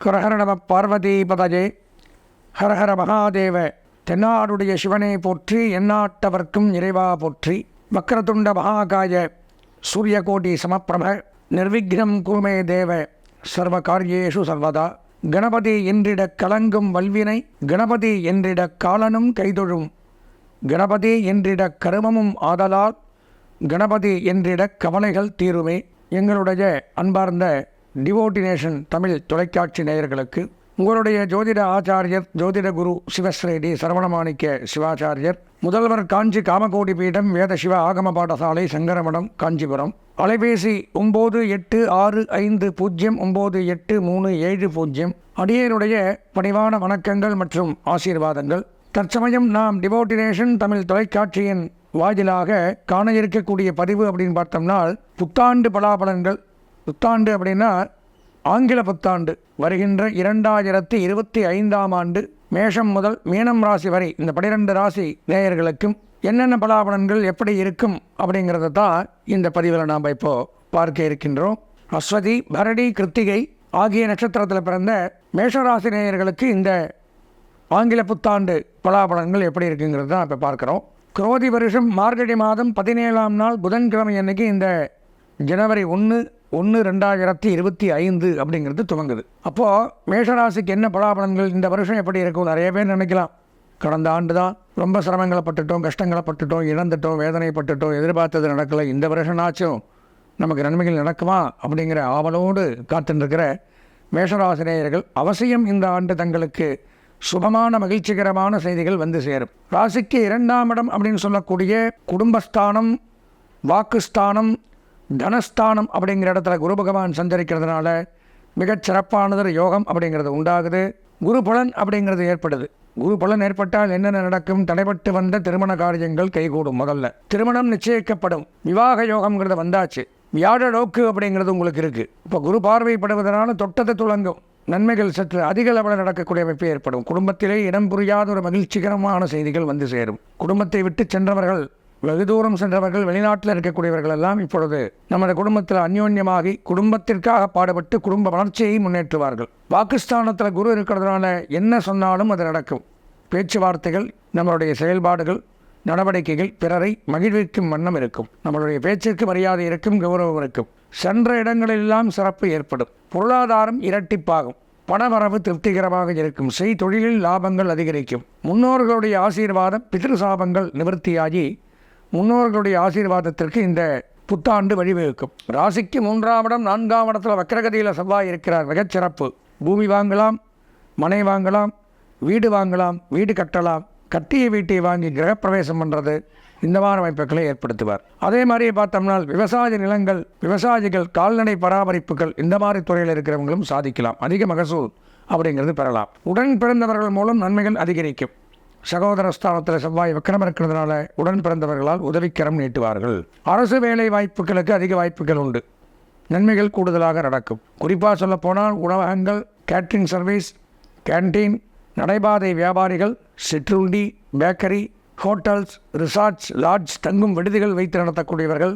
ஹரஹர நம பார்வதி பதஜே ஹரஹர மகாதேவ தென்னாடுடைய சிவனை போற்றி எந்நாட்டவர்க்கும் இறைவா போற்றி. வக்ரதுண்ட மகாகாய சூரியகோடி சமப்பிரப நிர்விக்னம் குருமே தேவ சர்வ காரியேஷு சர்வதா. கணபதி என்றிட கலங்கும் வல்வினை கணபதி என்றிட காலனும் கைதொழும். கணபதி என்றிட கருமமும் ஆதலால் கணபதி என்றிட கவலைகள் தீருமே. எங்களுடைய அன்பார்ந்த டிவோட்டினேஷன் தமிழ் தொலைக்காட்சி நேயர்களுக்கு உங்களுடைய ஜோதிட ஆச்சாரியர் ஜோதிட குரு சிவஸ்ரேடி சரவணமாணிக்க சிவாச்சாரியர் முதல்வர் காஞ்சி காமகோடி பீடம் வேத சிவ ஆகம பாடசாலை சங்கரமடம் காஞ்சிபுரம். அலைபேசி ஒம்பது எட்டு ஆறு ஐந்து பூஜ்ஜியம் ஒம்பது எட்டு மூணு ஏழு பூஜ்ஜியம் அடியனுடைய பணிவான வணக்கங்கள் மற்றும் ஆசீர்வாதங்கள். தற்சமயம் நாம் டிவோட்டினேஷன் தமிழ் தொலைக்காட்சியின் வாயிலாக காண இருக்கக்கூடிய பதிவு அப்படின்னு பார்த்தோம்னால் புத்தாண்டு பலாபலன்கள் புத்தாண்டு அப்படின்னா ஆங்கில புத்தாண்டு. வருகின்ற இரண்டாயிரத்தி இருபத்தி ஐந்தாம் ஆண்டு மேஷம் முதல் மீனம் ராசி வரை இந்த பனிரெண்டு ராசி நேயர்களுக்கும் என்னென்ன பலாபலன்கள் எப்படி இருக்கும் அப்படிங்கிறத தான் இந்த பதிவில் நாம் இப்போ பார்க்க இருக்கின்றோம். அஸ்வதி பரடி கிருத்திகை ஆகிய நட்சத்திரத்தில் பிறந்த மேஷராசி நேயர்களுக்கு இந்த ஆங்கில புத்தாண்டு பலாபலன்கள் எப்படி இருக்குங்கிறது தான் இப்போ பார்க்குறோம். குரோதி வருஷம் மார்கழி மாதம் பதினேழாம் நாள் புதன்கிழமை அன்னைக்கு இந்த ஜனவரி ஒன்று ஒன்று ரெண்டாயிரத்தி இருபத்தி ஐந்து அப்படிங்கிறது துவங்குது. அப்போது மேஷராசிக்கு என்ன பலாபலன்கள்? இந்த வருஷம் எப்படி இருக்கும் நிறைய பேர் நினைக்கலாம். கடந்த ஆண்டு தான் ரொம்ப சிரமங்களை பட்டுட்டோம் கஷ்டங்களை பட்டுட்டோம் இழந்துட்டோம் வேதனைப்பட்டுட்டோம் எதிர்பார்த்தது நடக்கலை. இந்த வருஷம்னாச்சும் நமக்கு நன்மைகள் நடக்குமா? அப்படிங்கிற ஆவலோடு காத்துருக்கிற மேஷராசினேயர்கள் அவசியம் இந்த ஆண்டு தங்களுக்கு சுபமான மகிழ்ச்சிகரமான செய்திகள் வந்து சேரும். ராசிக்கு இரண்டாம் இடம் அப்படின்னு சொல்லக்கூடிய குடும்பஸ்தானம் வாக்குஸ்தானம் தனஸ்தானம் அப்படிங்கிற இடத்துல குரு பகவான் சஞ்சரிக்கிறதுனால மிகச் சிறப்பானதொரு யோகம் அப்படிங்கிறது உண்டாகுது. குரு பலன் அப்படிங்கிறது ஏற்படுது. குரு பலன் ஏற்பட்டால் என்னென்ன நடக்கும்? தடைபட்டு வந்த திருமண காரியங்கள் கைகூடும் முதல்ல. திருமணம் நிச்சயிக்கப்படும். விவாக யோகம்ங்கிறது வந்தாச்சு. வியாழ நோக்கு அப்படிங்கிறது உங்களுக்கு இருக்குது இப்போ குரு பார்வைப்படுவதனால தொட்டதை துளங்கும் நன்மைகள் சற்று அதிக அளவில் நடக்கக்கூடிய அமைப்பு ஏற்படும். குடும்பத்திலே இடம் புரியாத ஒரு மகிழ்ச்சிகரமான செய்திகள் வந்து சேரும். குடும்பத்தை விட்டு சென்றவர்கள் வெகு தூரம் சென்றவர்கள் வெளிநாட்டில் இருக்கக்கூடியவர்கள் எல்லாம் இப்பொழுது நமது குடும்பத்தில் அந்யோன்யமாகி குடும்பத்திற்காக பாடுபட்டு குடும்ப வளர்ச்சியை முன்னேற்றுவார்கள். பாகிஸ்தானத்தில் குரு இருக்கிறதுனால என்ன சொன்னாலும் அது நடக்கும். பேச்சுவார்த்தைகள் நம்மளுடைய செயல்பாடுகள் நடவடிக்கைகள் பிறரை மகிழ்விக்கும் வண்ணம் இருக்கும். நம்மளுடைய பேச்சிற்கு மரியாதை இருக்கும் கௌரவம் இருக்கும். சென்ற இடங்களெல்லாம் சிறப்பு ஏற்படும். பொருளாதாரம் இரட்டிப்பாகும். பணவரவு திருப்திகரமாக இருக்கும். செய் தொழிலில் லாபங்கள் அதிகரிக்கும். முன்னோர்களுடைய ஆசீர்வாதம் பிதிரு சாபங்கள் நிவர்த்தியாகி முன்னோர்களுடைய ஆசீர்வாதத்திற்கு இந்த புத்தாண்டு வழிவகுக்கும். ராசிக்கு மூன்றாம் இடம் நான்காம் இடத்துல வக்கரகதியில் செவ்வாய் இருக்கிறார். மிகச்சிறப்பு பூமி வாங்கலாம் மனை வாங்கலாம் வீடு வாங்கலாம் வீடு கட்டலாம். கட்டிய வீட்டை வாங்கி கிரகப்பிரவேசம் பண்ணுறது இந்த மாதிரி வாய்ப்புகளை ஏற்படுத்துவார். அதே மாதிரி பார்த்தோம்னா விவசாய நிலங்கள் விவசாயிகள் கால்நடை பராமரிப்புகள் இந்த மாதிரி துறையில் இருக்கிறவங்களும் சாதிக்கலாம். அதிக மகசூல் அப்படிங்கிறது பெறலாம். உடன் பிறந்தவர்கள் மூலம் நன்மைகள் அதிகரிக்கும். சகோதர ஸ்தானத்தில் செவ்வாய் விக்ரம் இருக்கிறதுனால உடன் பிறந்தவர்களால் உதவிக்கரம் நீட்டுவார்கள். அரசு வேலை வாய்ப்புகளுக்கு அதிக வாய்ப்புகள் உண்டு. நன்மைகள் கூடுதலாக நடக்கும். குறிப்பாக சொல்லப்போனால் உணவகங்கள் கேட்ரிங் சர்வீஸ் கேன்டீன் நடைபாதை வியாபாரிகள் சிற்றுண்டி பேக்கரி ஹோட்டல்ஸ் ரிசார்ட்ஸ் லாட்ஜ் தங்கும் விடுதிகள் வைத்து நடத்தக்கூடியவர்கள்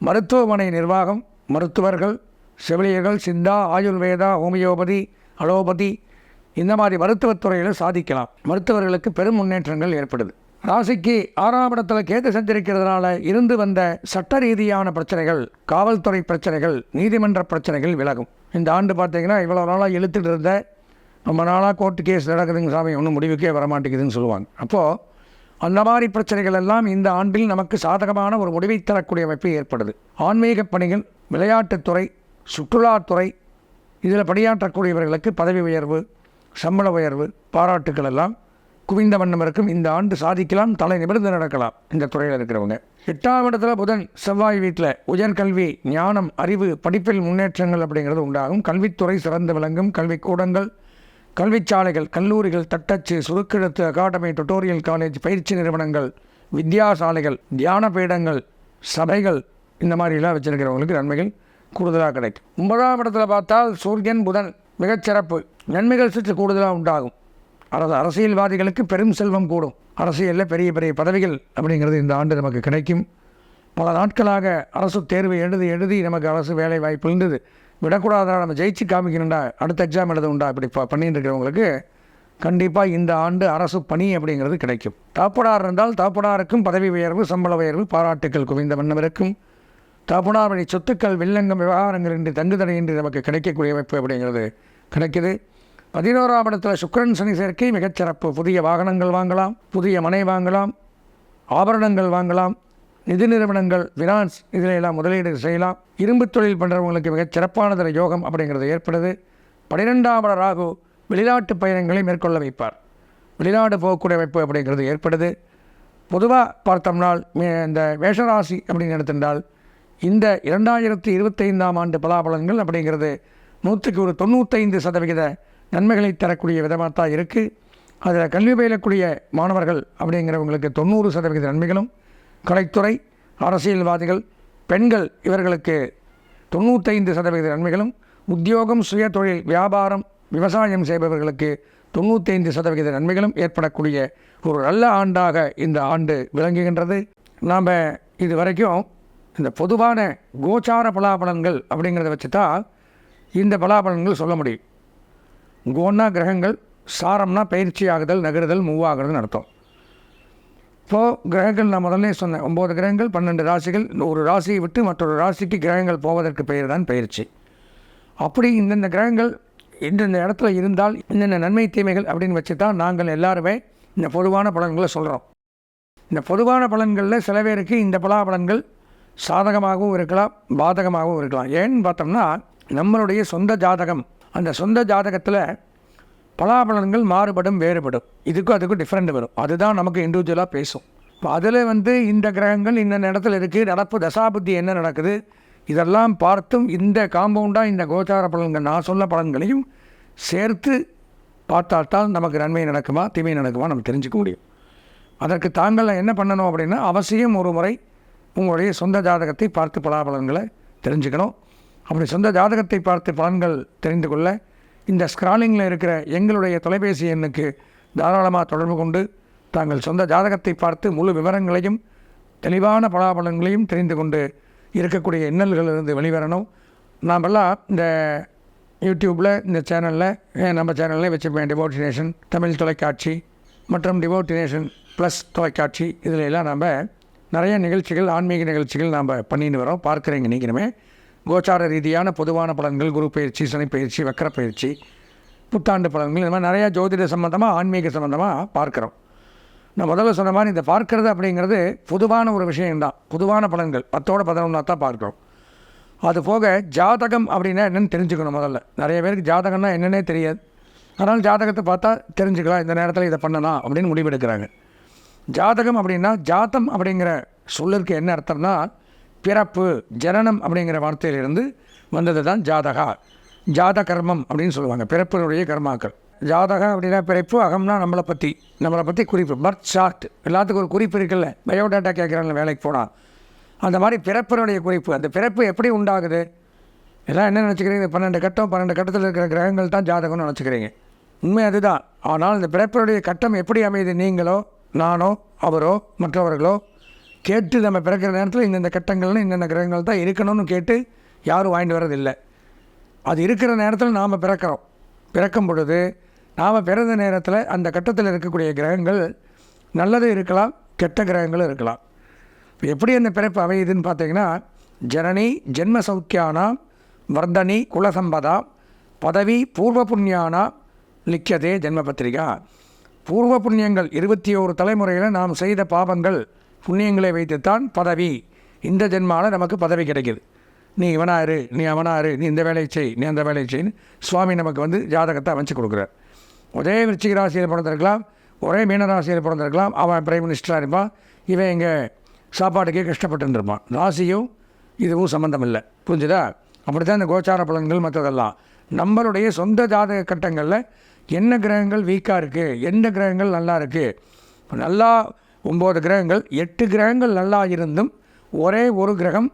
மருத்துவமனை நிர்வாகம் மருத்துவர்கள் செவிலியர்கள் சித்தா ஆயுர்வேதா ஹோமியோபதி அலோபதி இந்த மாதிரி மருத்துவத்துறையில் சாதிக்கலாம். மருத்துவர்களுக்கு பெரும் முன்னேற்றங்கள் ஏற்படுது. ராசிக்கு ஆறாம் இடத்துல கேது செஞ்சிருக்கிறதுனால இருந்து வந்த சட்ட ரீதியான பிரச்சனைகள் காவல்துறை பிரச்சனைகள் நீதிமன்ற பிரச்சனைகள் விலகும். இந்த ஆண்டு பார்த்தீங்கன்னா இவ்வளோ நாளாக இழுத்துட்டு இருந்த ரொம்ப நாளாக கோர்ட்டு கேஸ் நடக்குதுங்க சாமி ஒன்றும் முடிவுக்கே வரமாட்டேங்குதுன்னு சொல்லுவாங்க. அப்போது அந்த மாதிரி பிரச்சனைகள் எல்லாம் இந்த ஆண்டில் நமக்கு சாதகமான ஒரு முடிவை தரக்கூடிய அமைப்பு ஏற்படுது. ஆன்மீக பணிகள் விளையாட்டுத்துறை சுற்றுலாத்துறை இதில் பணியாற்றக்கூடியவர்களுக்கு பதவி உயர்வு சம்பள உயர்வு பாராட்டுக்கள் எல்லாம் குவிந்த வண்ணம் இருக்கும். இந்த ஆண்டு சாதிக்கலாம் தலை நிமிர்ந்து நடக்கலாம் இந்த துறையில் இருக்கிறவங்க. எட்டாம் இடத்துல புதன் செவ்வாய் வீட்டில் உயர்கல்வி ஞானம் அறிவு படிப்பில் முன்னேற்றங்கள் அப்படிங்கிறது உண்டாகும். கல்வித்துறை சிறந்து விளங்கும். கல்விக்கூடங்கள் கல்விச்சாலைகள் கல்லூரிகள் தட்டச்சு சுருக்கெழுத்து அகாடமி டுட்டோரியல் காலேஜ் பயிற்சி நிறுவனங்கள் வித்யாசாலைகள் தியான பீடங்கள் சபைகள் இந்த மாதிரிலாம் வச்சிருக்கிறவங்களுக்கு நன்மைகள் கூடுதலாக கிடைக்கும். ஒன்பதாம் இடத்துல பார்த்தால் சூரியன் புதன் மிகச்சிறப்பு நன்மைகள் சற்று கூடுதலாக உண்டாகும். அரசு அரசியல்வாதிகளுக்கு பெரும் செல்வம் கூடும். அரசியலில் பெரிய பெரிய பதவிகள் அப்படிங்கிறது இந்த ஆண்டு நமக்கு கிடைக்கும். பல நாட்களாக அரசு தேர்வு எழுதி எழுதி நமக்கு அரசு வேலை வாய்ப்பு இருந்தது. விடக்கூடாதா நம்ம ஜெயிச்சு காமிக்கணும்டா அடுத்த எக்ஸாம் எழுத உண்டா இப்படி ப பண்ணிட்டு இருக்கிறவங்களுக்கு கண்டிப்பாக இந்த ஆண்டு அரசு பணி அப்படிங்கிறது கிடைக்கும். தாப்படார் இருந்தால் தாப்படாருக்கும் பதவி உயர்வு சம்பள உயர்வு பாராட்டுக்கள் குவிந்த வண்ணமிருக்கும் தாப்படார் வழி சொத்துக்கள் வில்லங்கம் விவகாரங்கள் இன்றி தங்குதடையின்றி நமக்கு கிடைக்கக்கூடிய அமைப்பு அப்படிங்கிறது கிடைக்குது. பதினோராம் இடத்துல சுக்கிரன் சனி சேர்க்கை மிகச்சிறப்பு புதிய வாகனங்கள் வாங்கலாம் புதிய மனை வாங்கலாம் ஆபரணங்கள் வாங்கலாம் நிதி நிறுவனங்கள் ஃபினான்ஸ் இதில் எல்லாம் முதலீடு செய்யலாம். இரும்பு தொழில் பண்ணுறவங்களுக்கு மிகச் சிறப்பானதில் யோகம் அப்படிங்கிறது ஏற்படுது. பனிரெண்டாம் இட ராகு வெளிநாட்டு பயணங்களை மேற்கொள்ள வைப்பார். வெளிநாடு போகக்கூடிய அமைப்பு அப்படிங்கிறது ஏற்படுது. பொதுவாக பார்த்தோம்னால் மே- இந்த வேஷராசி அப்படின்னு எடுத்திருந்தால் இந்த இரண்டாயிரத்தி இருபத்தைந்தாம் ஆண்டு பலாபலன்கள் அப்படிங்கிறது நூற்றுக்கு ஒரு தொண்ணூற்றைந்து சதவிகித நன்மைகளை தரக்கூடிய விதமாக தான் இருக்குது அதில் கல்வி பயிலக்கூடிய மாணவர்கள் அப்படிங்கிறவங்களுக்கு தொண்ணூறு சதவிகித நன்மைகளும் கலைத்துறை அரசியல்வாதிகள் பெண்கள் இவர்களுக்கு தொண்ணூற்றைந்து சதவிகித நன்மைகளும் உத்தியோகம் சுய தொழில் வியாபாரம் விவசாயம் செய்பவர்களுக்கு தொண்ணூத்தைந்து சதவிகித நன்மைகளும் ஏற்படக்கூடிய ஒரு நல்ல ஆண்டாக இந்த ஆண்டு விளங்குகின்றது. நாம் இது வரைக்கும் இந்த பொதுவான கோச்சார பலாபலன்கள் அப்படிங்கிறத வச்சு தான் இந்த பலாபலன்கள் சொல்ல முடியும். கோன்னா கிரகங்கள் சாரம்னா பயிற்சி ஆகுதல் நகருதல் மூவாகிறதுன்னு அர்த்தம். இப்போது கிரகங்கள் நான் முதல்ல சொன்னேன். ஒம்பது கிரகங்கள் பன்னெண்டு ராசிகள் ஒரு ராசியை விட்டு மற்றொரு ராசிக்கு கிரகங்கள் போவதற்கு பெயர் தான் பயிற்சி. அப்படி இந்தந்த கிரகங்கள் இந்தந்த இடத்துல இருந்தால் இந்தந்த நன்மை தீமைகள் அப்படின்னு வச்சு தான் நாங்கள் எல்லாருமே இந்த பொதுவான பலன்களை சொல்கிறோம் இந்த பொதுவான பலன்களில் சில பேருக்கு இந்த பலாபலன்கள் சாதகமாகவும் இருக்கலாம் பாதகமாகவும் இருக்கலாம். ஏன்னு பார்த்தோம்னா நம்மளுடைய சொந்த ஜாதகம் அந்த சொந்த ஜாதகத்தில் பலாபலன்கள் மாறுபடும் வேறுபடும். இதுக்கும் அதுக்கும் டிஃப்ரெண்ட் வரும். அதுதான் நமக்கு இண்டிவிஜுவலாக பேசும். இப்போ அதில் வந்து இந்த கிரகங்கள் இந்த இடத்துல இருக்குது நடப்பு தசாபுத்தி என்ன நடக்குது இதெல்லாம் பார்த்தும் இந்த காம்பவுண்டாக இந்த கோச்சார பலன்கள் நான் சொன்ன பலன்களையும் சேர்த்து பார்த்தால்தான் நமக்கு நன்மை நடக்குமா தீமை நடக்குமா நம்ம தெரிஞ்சுக்க முடியும். அதற்கு தாங்கள் என்ன பண்ணணும் அப்படின்னா அவசியம் ஒரு முறை உங்களுடைய சொந்த ஜாதகத்தை பார்த்து பலாபலன்களை தெரிஞ்சுக்கணும். அப்படி சொந்த ஜாதகத்தை பார்த்து பலன்கள் தெரிந்து கொள்ள இந்த ஸ்க்ராலிங்கில் இருக்கிற எங்களுடைய தொலைபேசி எண்ணுக்கு தாராளமாக தொடர்பு கொண்டு தாங்கள் சொந்த ஜாதகத்தை பார்த்து முழு விவரங்களையும் தெளிவான பலாபலன்களையும் தெரிந்து கொண்டு இருக்கக்கூடிய இன்னல்களிலிருந்து வெளிவரணும். நாமெல்லாம் இந்த யூடியூப்பில் இந்த சேனலில் நம்ம சேனலில் வச்சுருப்பேன் டிவோட்டினேஷன் தமிழ் தொலைக்காட்சி மற்றும் டிவோட்டினேஷன் ப்ளஸ் தொலைக்காட்சி. இதில் எல்லாம் நம்ம நிறைய நிகழ்ச்சிகள் ஆன்மீக நிகழ்ச்சிகள் நாம் பண்ணின்னு வரோம். பார்க்குறீங்க நீங்களுமே. கோச்சார ரீதியான பொதுவான பலன்கள் குரு பயிற்சி சனி பயிற்சி வக்கர பயிற்சி புத்தாண்டு பலன்கள் இந்த மாதிரி நிறையா ஜோதிட சம்மந்தமாக ஆன்மீக சம்மந்தமாக பார்க்குறோம். நான் முதல்ல சொன்ன மாதிரி இந்த பார்க்கறது அப்படிங்கிறது பொதுவான ஒரு விஷயம்தான். பொதுவான பலன்கள். பத்தோட பதினொன்றா தான் பார்க்குறோம். அது போக ஜாதகம் அப்படின்னா என்னென்னு தெரிஞ்சுக்கணும் முதல்ல. நிறைய பேருக்கு ஜாதகம்னா என்னன்னே தெரியாது. அதனால் ஜாதகத்தை பார்த்தா தெரிஞ்சுக்கலாம் இந்த நேரத்தில் இதை பண்ணலாம் அப்படின்னு முடிவெடுக்கிறாங்க. ஜாதகம் அப்படின்னா ஜாதம் அப்படிங்கிற சொல்லிற்கு என்ன அர்த்தம்னா பிறப்பு ஜனனம் அப்படிங்கிற வார்த்தையிலிருந்து வந்தது தான் ஜாதகா. ஜாத கர்மம் அப்படின்னு சொல்லுவாங்க. பிறப்பினுடைய கர்மாக்கள். ஜாதகம் அப்படின்னா பிறப்பு அகம்னா நம்மளை பற்றி நம்மளை பற்றி குறிப்பு. Birth chart. எல்லாத்துக்கும் ஒரு குறிப்பு இருக்குல்ல. பயோடேட்டா கேட்குறாங்க வேலைக்கு போனால் அந்த மாதிரி பிறப்பினுடைய குறிப்பு. அந்த பிறப்பு எப்படி உண்டாகுது? எல்லாம் என்ன நினச்சிக்கிறீங்க? பன்னெண்டு கட்டம் பன்னெண்டு கட்டத்தில் இருக்கிற கிரகங்கள் தான் ஜாதகம்னு நினச்சிக்கிறீங்க. உண்மை அதுதான். ஆனால் இந்த பிறப்பினுடைய கட்டம் எப்படி அமையுது? நீங்களோ நானோ அவரோ மற்றவர்களோ கேட்டு நம்ம பிறக்கிற நேரத்தில் இந்தந்த கட்டங்கள்னு இந்தந்த கிரகங்கள் தான் இருக்கணும்னு கேட்டு யாரும் வாங்கிட்டு வர்றதில்லை. அது இருக்கிற நேரத்தில் நாம் பிறக்கிறோம். பிறக்கும் பொழுது நாம் பிறந்த நேரத்தில் அந்த கட்டத்தில் இருக்கக்கூடிய கிரகங்கள் நல்லது இருக்கலாம் கெட்ட கிரகங்களும் இருக்கலாம். எப்படி அந்த பிறப்பு அமையுதுன்னு பார்த்தீங்கன்னா ஜனனி ஜென்ம சௌக்கியானாம் வர்தனி குலசம்பதாம் பதவி பூர்வ புண்ணியானா லிக்கியதே ஜென்ம பத்திரிகா. பூர்வ புண்ணியங்கள் இருபத்தி ஓரு தலைமுறையில் நாம் செய்த பாவங்கள் புண்ணியங்களை வைத்துத்தான் பதவி. இந்த ஜென்மாவில் நமக்கு பதவி கிடைக்குது. நீ இவனாரு நீ அவனாரு நீ இந்த வேலையை செய் நீ அந்த வேலையை செய்ன்னு சுவாமி நமக்கு வந்து ஜாதகத்தை அமைச்சு கொடுக்குறார். ஒரே விருச்சிக ராசியில் பிறந்திருக்கலாம் ஒரே மீன ராசியில் பிறந்திருக்கலாம் அவன் பிரைம் மினிஸ்டராக இருப்பான் இவன் இங்கே சாப்பாட்டுக்கே கஷ்டப்பட்டுருப்பான் ராசியும் இதுவும் சம்மந்தம் இல்லை புரிஞ்சுதா? அப்படி தான் இந்த கோச்சார பலன்கள் மற்றதெல்லாம். நம்மளுடைய சொந்த ஜாதக கட்டங்களில் என்ன கிரகங்கள் வீக்காக இருக்குது எந்த கிரகங்கள் நல்லா இருக்குது நல்லா ஒம்பது கிரகங்கள் எட்டு கிரகங்கள் நல்லா இருந்தும் ஒரே ஒரு கிரகம்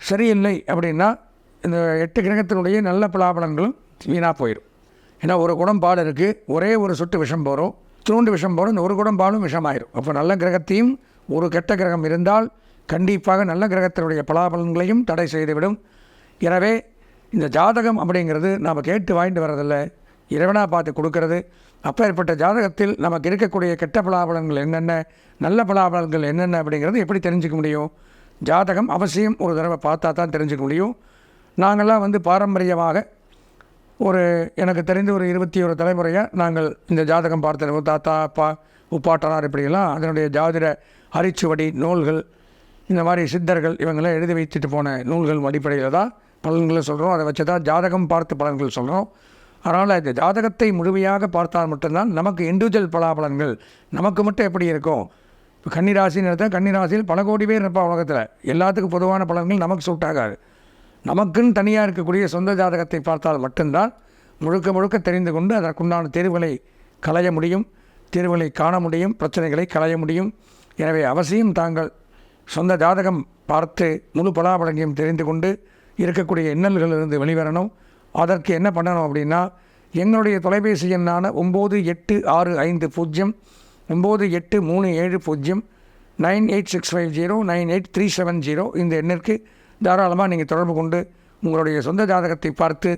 சரியில்லை அப்படின்னா இந்த எட்டு கிரகத்தினுடைய நல்ல பலாபலன்களும் வீணாக போயிடும் ஏன்னா ஒரு குடம் பால் இருக்குது ஒரே ஒரு சொட்டு விஷம் போகிறோம் தூண்டு விஷம் போகிறோம் இந்த ஒரு குடம் பாலும் விஷமாயிரும். அப்போ நல்ல கிரகத்தையும் ஒரு கெட்ட கிரகம் இருந்தால் கண்டிப்பாக நல்ல கிரகத்தினுடைய பலாபலன்களையும் தடை செய்துவிடும். எனவே இந்த ஜாதகம் அப்படிங்கிறது நாம் கேட்டு வாங்கிட்டு வர்றதில்லை. இறைவனாக பார்த்து கொடுக்கறது. அப்பேற்பட்ட ஜாதகத்தில் நமக்கு இருக்கக்கூடிய கெட்ட பலாபலன்கள் என்னென்ன நல்ல பலாபலன்கள் என்னென்ன அப்படிங்கிறது எப்படி தெரிஞ்சுக்க முடியும்? ஜாதகம் அவசியம் ஒரு தடவை பார்த்தா தான் தெரிஞ்சுக்க முடியும். நாங்கள்லாம் வந்து பாரம்பரியமாக ஒரு எனக்கு தெரிந்த ஒரு இருபத்தி ஒரு தலைமுறையாக நாங்கள் இந்த ஜாதகம் பார்த்து தாத்தா அப்பா உப்பாட்டனார் இப்படியெல்லாம் அதனுடைய ஜாதிட அரிச்சுவடி நூல்கள் இந்த மாதிரி சித்தர்கள் இவங்கெல்லாம் எழுதி வைத்துட்டு போன நூல்கள் அடிப்படையில் தான் பலன்களை சொல்கிறோம் அதை வச்சு தான் ஜாதகம் பார்த்து பலன்கள் சொல்கிறோம் அதனால் இந்த ஜாதகத்தை முழுமையாக பார்த்தால் மட்டும்தான் நமக்கு இண்டிவிஜுவல் பலாபலன்கள் நமக்கு மட்டும் எப்படி இருக்கும்? இப்போ கன்னிராசின்னு எடுத்தால் கன்னிராசியில் பல கோடி பேர் இருப்பாள் உலகத்தில். எல்லாத்துக்கும் பொதுவான பலன்கள் நமக்கு சூட் ஆகாது. நமக்குன்னு தனியாக இருக்கக்கூடிய சொந்த ஜாதகத்தை பார்த்தால் மட்டும்தான் முழுக்க முழுக்க தெரிந்து கொண்டு அதற்குண்டான தேர்வுகளை களைய முடியும் தேர்வுகளை காண முடியும் பிரச்சனைகளை களைய முடியும். எனவே அவசியம் தாங்கள் சொந்த ஜாதகம் பார்த்து முழு பலாபலனையும் தெரிந்து கொண்டு இருக்கக்கூடிய இன்னல்களிலிருந்து வெளிவரணும். அதற்கு என்ன பண்ணணும் அப்படின்னா எங்களுடைய தொலைபேசி எண்ணான ஒம்பது எட்டு ஆறு ஐந்து பூஜ்ஜியம் ஒம்பது எட்டு மூணு ஏழு பூஜ்ஜியம் nine eight six five zero nine eight three seven zero இந்த எண்ணிற்கு தாராளமாக நீங்கள் தொடர்பு கொண்டு உங்களுடைய சொந்த ஜாதகத்தை பார்த்து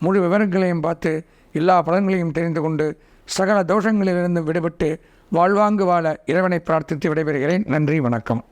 முழு விவரங்களையும் பார்த்து எல்லா பலன்களையும் தெரிந்து கொண்டு சகல தோஷங்களிலிருந்து விடுபட்டு வாழ்வாங்கு வாழ இறைவனை பிரார்த்தித்து விடைபெறுகிறேன். நன்றி வணக்கம்.